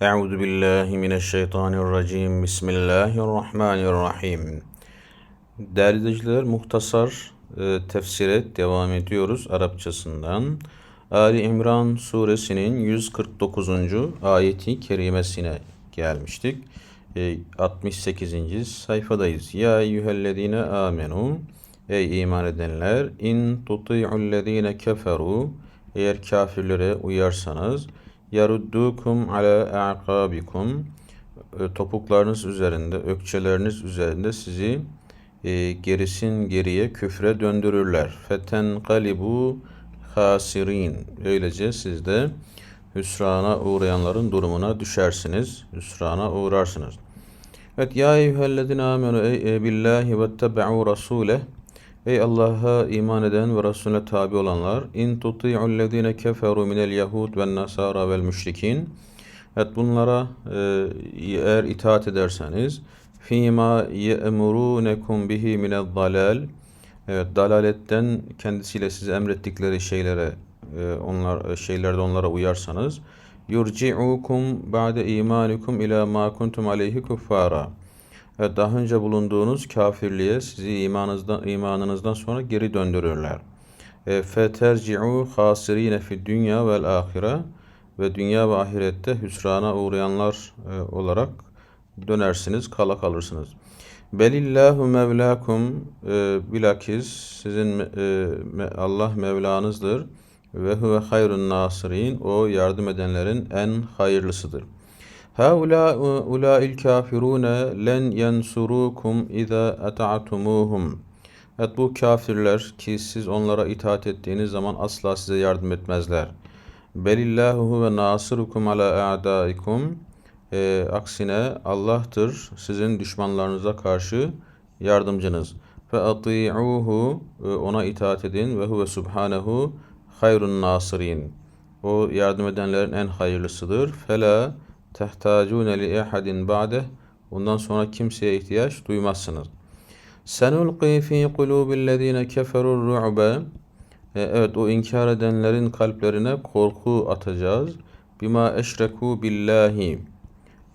Euzu billahi mineşşeytanirracim. Bismillahirrahmanirrahim. Değerli izleyiciler, muhtasar e, tefsire devam ediyoruz Arapçasından. Ali İmran suresinin 149. ayeti kerimesine gelmiştik. E, 68. sayfadayız. Ya eyyühellezine amenu Ey iman edenler in tuti'ullezine keferu eğer kafirlere uyarsanız yaruddukum ala a'kabikum e, topuklarınız üzerinde, ökçeleriniz üzerinde sizi e, gerisin geriye küfre döndürürler. Feten kalibu hasirin. Böylece siz de hüsrana uğrayanların durumuna düşersiniz. Hüsrana uğrarsınız. Evet ya eyyühellezine amenu ey billahi ve tebe'u rasuleh Ey Allah'a iman eden ve Resulüne tabi olanlar in tuti'ullezine keferu minel yahud ve nasara vel müşrikin Evet bunlara e, eğer itaat ederseniz fîmâ ye'murunekum bihi minel dalal Evet dalaletten kendisiyle size emrettikleri şeylere e, onlar şeylerde onlara uyarsanız yurci'ukum ba'de imanikum ila ma kuntum aleyhi kuffara ve daha önce bulunduğunuz kafirliğe sizi imanınızdan, imanınızdan sonra geri döndürürler. فَتَرْجِعُوا خَاسِر۪ينَ فِي dünya vel ahire ve dünya ve ahirette hüsrana uğrayanlar e, olarak dönersiniz, kala kalırsınız. Belillahu mevlakum e, bilakis sizin e, Allah Mevlanızdır ve huve hayrun nasirin o yardım edenlerin en hayırlısıdır. Haula ulail kafirune len yensurukum iza ata'tumuhum. Evet bu kafirler ki siz onlara itaat ettiğiniz zaman asla size yardım etmezler. Belillahu ve nasirukum ala a'daikum. E, aksine Allah'tır sizin düşmanlarınıza karşı yardımcınız. Fe ati'uhu e, ona itaat edin ve huve subhanehu hayrun nasirin. O yardım edenlerin en hayırlısıdır. Fela tehtacune li ehadin ba'de Ondan sonra kimseye ihtiyaç duymazsınız. Senulqi fi kulubillezine keferur ru'be Evet o inkar edenlerin kalplerine korku atacağız. Bima eşreku billahi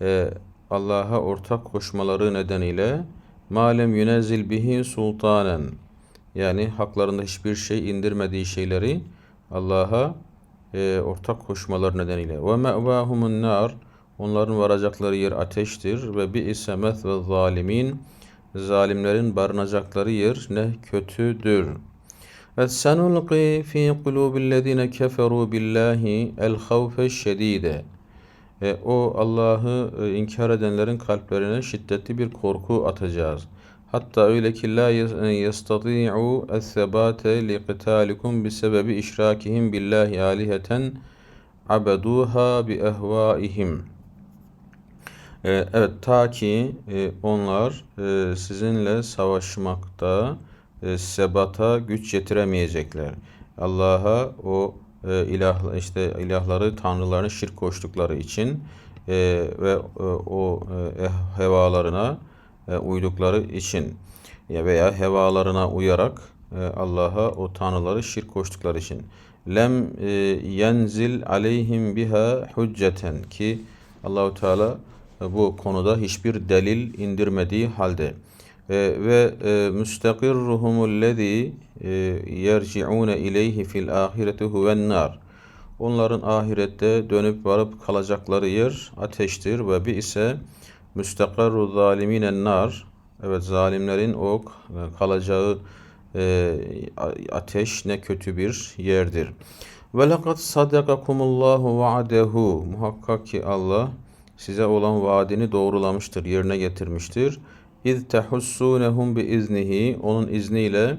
e, Allah'a ortak koşmaları nedeniyle malem yünezzil bihi sultanen yani haklarında hiçbir şey indirmediği şeyleri Allah'a e, ortak koşmaları nedeniyle ve me'vahumun nar Onların varacakları yer ateştir ve bi ise ve zalimin zalimlerin barınacakları yer ne kötüdür. Ve senulqi fi kulubillezine keferu billahi el havfe şedide. E, o Allah'ı e, inkar edenlerin kalplerine şiddetli bir korku atacağız. Hatta öyle ki la yestati'u es-sebate li qitalikum bi sebebi işrakihim billahi aliheten abeduha bi ehvaihim. E, evet ta ki e, onlar e, sizinle savaşmakta e, sebata güç yetiremeyecekler. Allah'a o ilah işte ilahları tanrılarını şirk koştukları için ve o e, hevalarına uydukları için ya veya hevalarına uyarak Allah'a o tanrıları şirk koştukları için lem yenzil aleyhim biha hücceten ki Allahu Teala bu konuda hiçbir delil indirmediği halde e, ve e, müstakirruhumullezî e, yerci'ûne ileyhi fil ahireti huven nar. Onların ahirette dönüp varıp kalacakları yer ateştir ve bir ise müstakarru zaliminen nar. Evet zalimlerin o kalacağı e, ateş ne kötü bir yerdir. Ve lekad sadakakumullahu va'dehu. Muhakkak ki Allah size olan vaadini doğrulamıştır, yerine getirmiştir. İz tehussunehum bi iznihi onun izniyle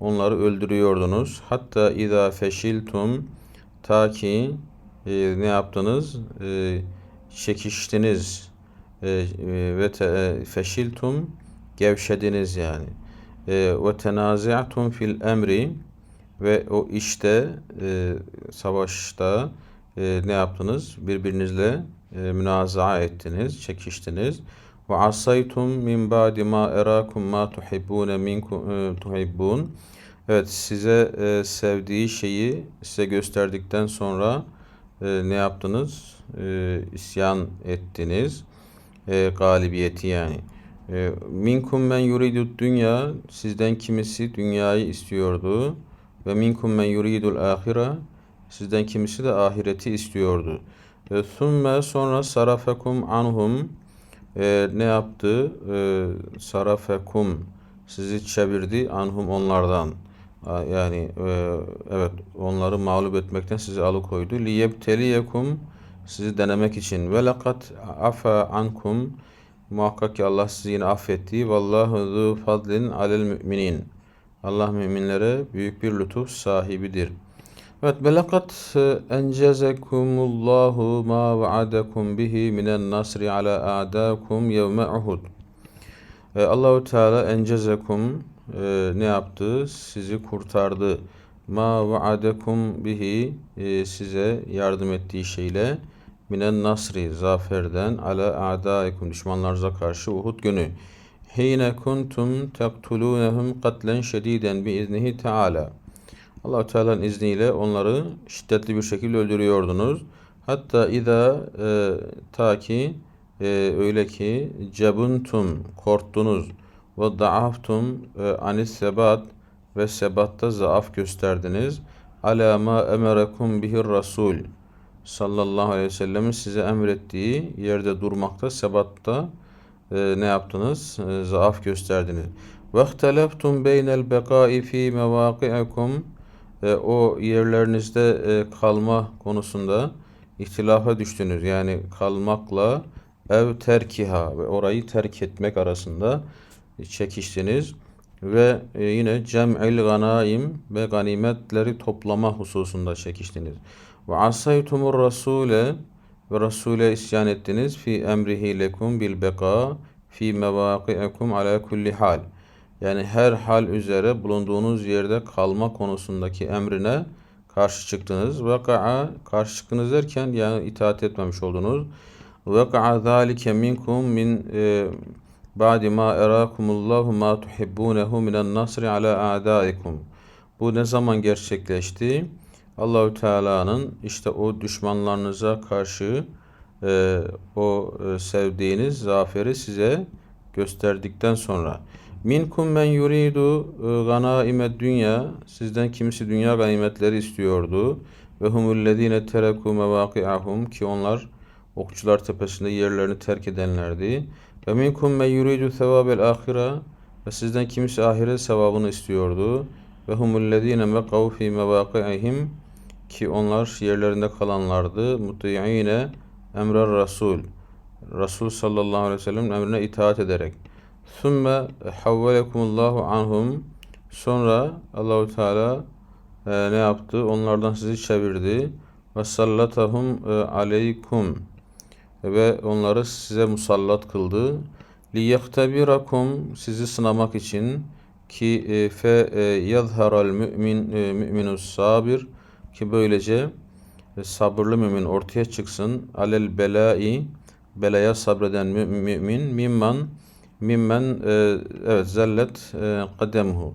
onları öldürüyordunuz. Hatta iza feşiltum ta ki e, ne yaptınız? E, çekiştiniz e, e, ve e, feşiltum gevşediniz yani. E, ve tenazi'tum fil emri ve o işte e, savaşta e, ne yaptınız? Birbirinizle e, münazaa ettiniz, çekiştiniz. Ve asaytum min ba'di ma erakum ma tuhibbune minkum e, tuhibbun. Evet size e, sevdiği şeyi size gösterdikten sonra e, ne yaptınız? E, isyan ettiniz. E, galibiyeti yani. E, minkum men yuridu dünya sizden kimisi dünyayı istiyordu ve minkum men yuridul ahire sizden kimisi de ahireti istiyordu. E, thumme sonra sarafekum anhum e, ne yaptı? E, sarafekum sizi çevirdi anhum onlardan. Yani e, evet onları mağlup etmekten sizi alıkoydu. Liyebteliyekum sizi denemek için. Ve lekad afa ankum muhakkak ki Allah sizi yine affetti. Vallahu zu fadlin alel müminin. Allah müminlere büyük bir lütuf sahibidir. Evet, belakad encezekumullahu ma vaadakum bihi minen nasri ala a'dakum yevme Uhud. E, Allahu Teala encezekum e, ne yaptı? Sizi kurtardı. Ma vaadekum bihi e, size yardım ettiği şeyle minen nasri zaferden ala a'daikum düşmanlarınıza karşı Uhud günü. Hine kuntum taktulunhum katlen şediden bi iznihi. Allah Teala'nın izniyle onları şiddetli bir şekilde öldürüyordunuz. Hatta iza e, ta ki e, öyle ki cebuntum korktunuz ve daaftum e, anis sebat ve sebatta zaaf gösterdiniz. Ala ma emerakum bihir rasul sallallahu aleyhi ve sellem'in size emrettiği yerde durmakta, sebatta e, ne yaptınız? E, zaaf gösterdiniz. Ve ihteleftum beynel bekai fi mevaki'ikum e, o yerlerinizde e, kalma konusunda ihtilafa düştünüz. Yani kalmakla ev terkiha ve orayı terk etmek arasında çekiştiniz ve e, yine cem'il ganaim ve ganimetleri toplama hususunda çekiştiniz. Ve asaytumur rasule ve Rasule isyan ettiniz fi emrihi lekum bil beka fi mevaki'ikum ala kulli hal. Yani her hal üzere bulunduğunuz yerde kalma konusundaki emrine karşı çıktınız. Vaka'a karşı çıktınız derken yani itaat etmemiş oldunuz. Vaka'a zalike minkum min e, ba'di ma erakumullahu ma tuhibbunehu minen nasri ala a'daikum. Bu ne zaman gerçekleşti? Allahü Teala'nın işte o düşmanlarınıza karşı e, o e, sevdiğiniz zaferi size gösterdikten sonra minkum men yuridu e, ganaime dünya sizden kimisi dünya ganimetleri istiyordu ve humullezine tereku mevaki'ahum ki onlar okçular tepesinde yerlerini terk edenlerdi ve minkum men yuridu sevabel ahire ve sizden kimisi ahiret sevabını istiyordu ve humullezine mekav fi mevaki'ihim ki onlar yerlerinde kalanlardı. Muti'ine emrer Rasul. Rasul sallallahu aleyhi ve sellem emrine itaat ederek. Sümme havvelekumullahu anhum. Sonra Allahu Teala e, ne yaptı? Onlardan sizi çevirdi. Ve sallatahum e, aleykum. Ve onları size musallat kıldı. Liyehtebirakum sizi sınamak için ki e, fe e, yazharal mümin e, müminus sabir ki böylece sabırlı mümin ortaya çıksın. Alel belai belaya sabreden mü- mümin mimman mimmen e, evet zellet e, kademuhu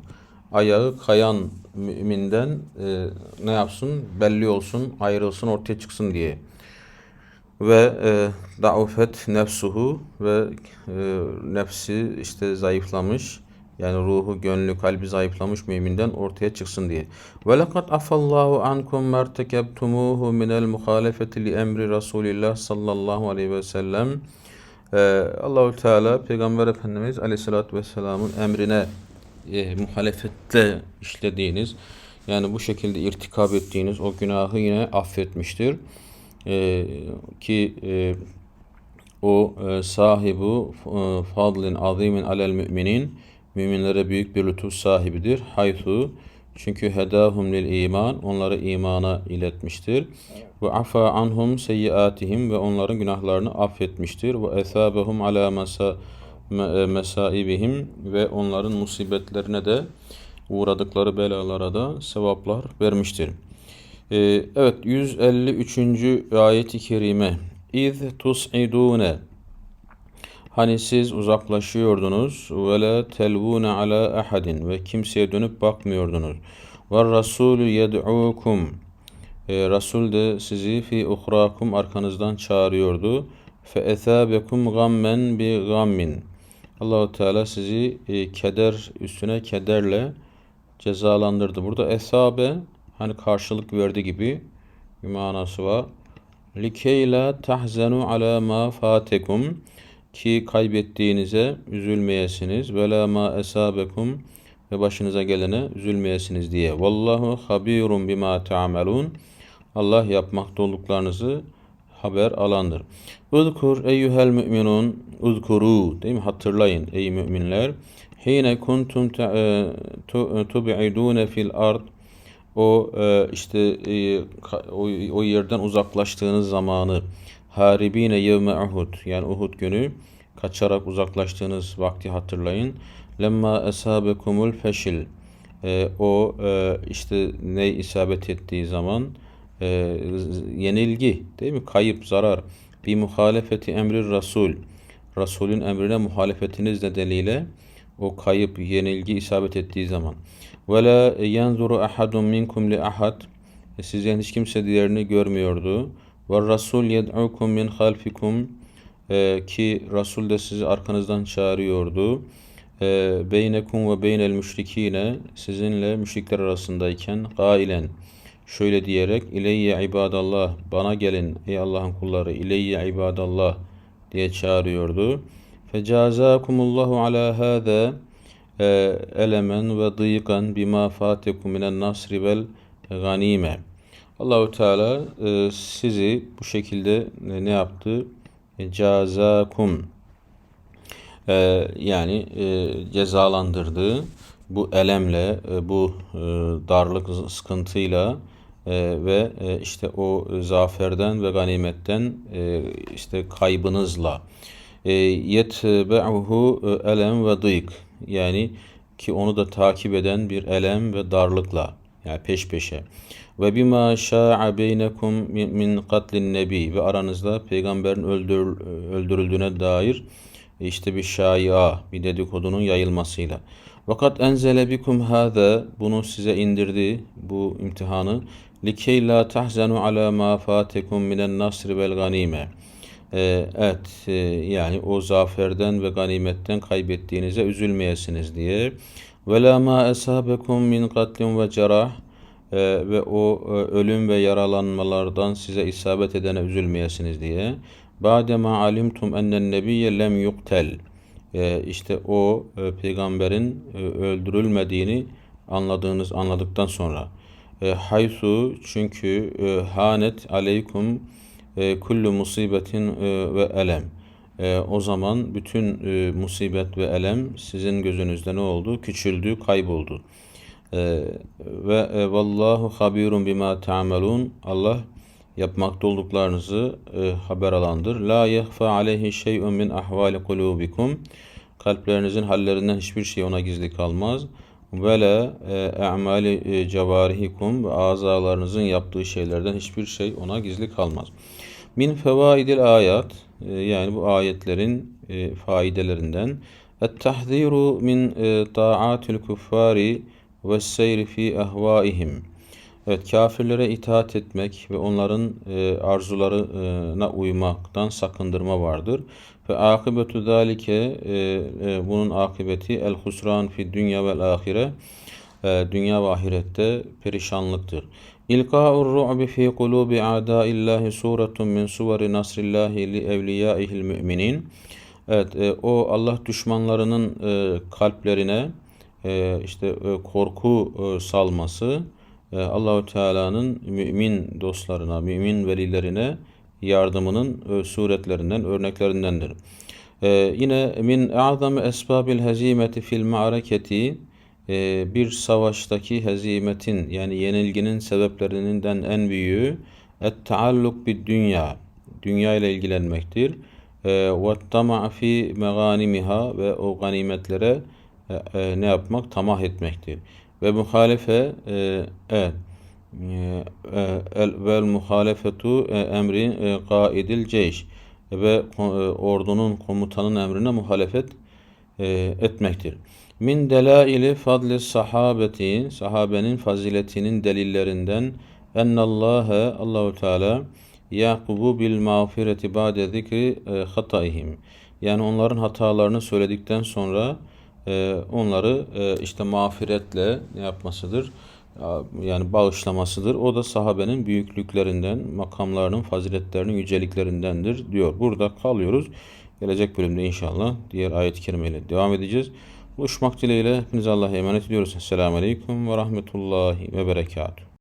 ayağı kayan müminden e, ne yapsın belli olsun ayrılsın ortaya çıksın diye ve e, daufet nefsuhu ve e, nefsi işte zayıflamış yani ruhu, gönlü, kalbi zayıflamış müminden ortaya çıksın diye. Ve lekad afallahu ankum mertekebtumuhu minel muhalefeti li emri Resulillah sallallahu aleyhi ve sellem. Ee, Allahu Teala Peygamber Efendimiz Aleyhisselatü Vesselam'ın emrine e, muhalefette işlediğiniz yani bu şekilde irtikab ettiğiniz o günahı yine affetmiştir. Ee, ki e, o e, sahibu e, fadlin azimin alel müminin müminlere büyük bir lütuf sahibidir. Haythu çünkü hedahum lil iman onları imana iletmiştir. Ve afa anhum seyyiatihim ve onların günahlarını affetmiştir. Ve esabehum ala mesa me- mesaibihim ve onların musibetlerine de uğradıkları belalara da sevaplar vermiştir. Ee, evet 153. ayeti kerime İz tus'idune Hani siz uzaklaşıyordunuz ve la telvune ala ahadin ve kimseye dönüp bakmıyordunuz. Ve Rasulü yed'ukum E, Resul de sizi fi uhrakum arkanızdan çağırıyordu. Fe ethabekum gammen bi gammin. Allahu Teala sizi e, keder üstüne kederle cezalandırdı. Burada esabe hani karşılık verdi gibi bir manası var. Likey la tahzenu ala ma fatekum ki kaybettiğinize üzülmeyesiniz ve la ma esabekum ve başınıza gelene üzülmeyesiniz diye. Vallahu habirun bima ta'malun. Allah yapmakta olduklarınızı haber alandır. Uzkur eyyuhel müminun uzkuru değil mi? Hatırlayın ey müminler. Hine kuntum e, tub'idune fil ard o e, işte e, o, o yerden uzaklaştığınız zamanı haribine yevme Uhud yani Uhud günü kaçarak uzaklaştığınız vakti hatırlayın. Lemma esabekumul feşil e, o işte ne isabet ettiği zaman e, yenilgi değil mi? Kayıp, zarar. Bir muhalefeti emri Rasul. Rasulün emrine muhalefetiniz nedeniyle o kayıp, yenilgi isabet ettiği zaman. Ve la yanzuru ahadun minkum li ahad. E, sizden hiç kimse diğerini görmüyordu. Ve Rasul yed'ukum min halfikum e, ki Rasul de sizi arkanızdan çağırıyordu. E, beynekum ve beynel müşrikine sizinle müşrikler arasındayken gailen şöyle diyerek ileyye ibadallah bana gelin ey Allah'ın kulları ileyye ibadallah diye çağırıyordu. Fecazakumullahu ala hâzâ e, elemen ve dıyıkan bima fatikum minen nasri vel ganime. Allahu Teala e, sizi bu şekilde ne yaptı? E, cazakum yani cezalandırdı. Bu elemle, bu darlık, sıkıntıyla ve işte o zaferden ve ganimetten işte kaybınızla yetbe'uhu elem ve dıyık yani ki onu da takip eden bir elem ve darlıkla yani peş peşe. Ve bima şa'a beynekum min katlin nebi ve aranızda peygamberin öldür, öldürüldüğüne dair işte bir şaia, bir dedikodunun yayılmasıyla. Fakat enzele bikum hâze bunu size indirdi bu imtihanı. Likey la tahzenu ala ma fatekum minen nasr vel ganime. Evet e, yani o zaferden ve ganimetten kaybettiğinize üzülmeyesiniz diye. Ve la ma esabekum min katlin ve cerah e, ve o e, ölüm ve yaralanmalardan size isabet edene üzülmeyesiniz diye. Badema alimtum ennen nebiyye lem yuktel. İşte o peygamberin öldürülmediğini anladığınız anladıktan sonra. Haysu çünkü hanet aleykum e, kullu musibetin e, ve elem. E, o zaman bütün e, musibet ve elem sizin gözünüzde ne oldu? Küçüldü, kayboldu. E, ve e, vallahu habirun bima ta'melun. Allah yapmakta olduklarınızı e, haber alandır. La yehfa aleyhi şey'un min ahvali kulubikum. Kalplerinizin hallerinden hiçbir şey ona gizli kalmaz. Ve la e'mali e, cevarihikum ve azalarınızın yaptığı şeylerden hiçbir şey ona gizli kalmaz. Min fevaidil ayat e, yani bu ayetlerin e, faidelerinden Et-tahziru min e, ta'atil kuffari ve seyri fi ahvaihim. Evet kafirlere itaat etmek ve onların e, arzularına uymaktan sakındırma vardır. Ve akıbetu zalike e, e, bunun akıbeti el husran fi dünya vel ahire e, dünya ve ahirette perişanlıktır. İlkâ'ur ru'bi fî kulûbi a'dâillâhi suretun min suveri nasrillahi li evliyâihil müminin. Evet, e, o Allah düşmanlarının e, kalplerine işte e, korku e, salması e, Allahu Teala'nın mümin dostlarına, mümin velilerine yardımının suretlerinden, örneklerindendir. E, yine min a'zami esbabil hezimeti fil ma'areketi bir savaştaki hezimetin yani yenilginin sebeplerinden en büyüğü et taalluk bir dünya dünya ile ilgilenmektir. E, ve tama fi meganimiha ve o ganimetlere e, e, ne yapmak? Tamah etmektir. Ve muhalefe e, evet vel muhalefetu emri kaidil ceyş ve ordunun komutanın emrine muhalefet etmektir. Min delaili fadli sahabeti, sahabenin faziletinin delillerinden Ennallâhe Allahu Teala yakubu bil mağfireti ba'de zikri e, hataihim. Yani onların hatalarını söyledikten sonra e, onları e, işte mağfiretle ne yapmasıdır? Yani bağışlamasıdır. O da sahabenin büyüklüklerinden, makamlarının, faziletlerinin yüceliklerindendir diyor. Burada kalıyoruz. Gelecek bölümde inşallah diğer ayet-i kerimeyle devam edeceğiz. Buluşmak dileğiyle hepinize Allah'a emanet ediyoruz. Selamun Aleyküm ve Rahmetullahi ve Berekatuhu.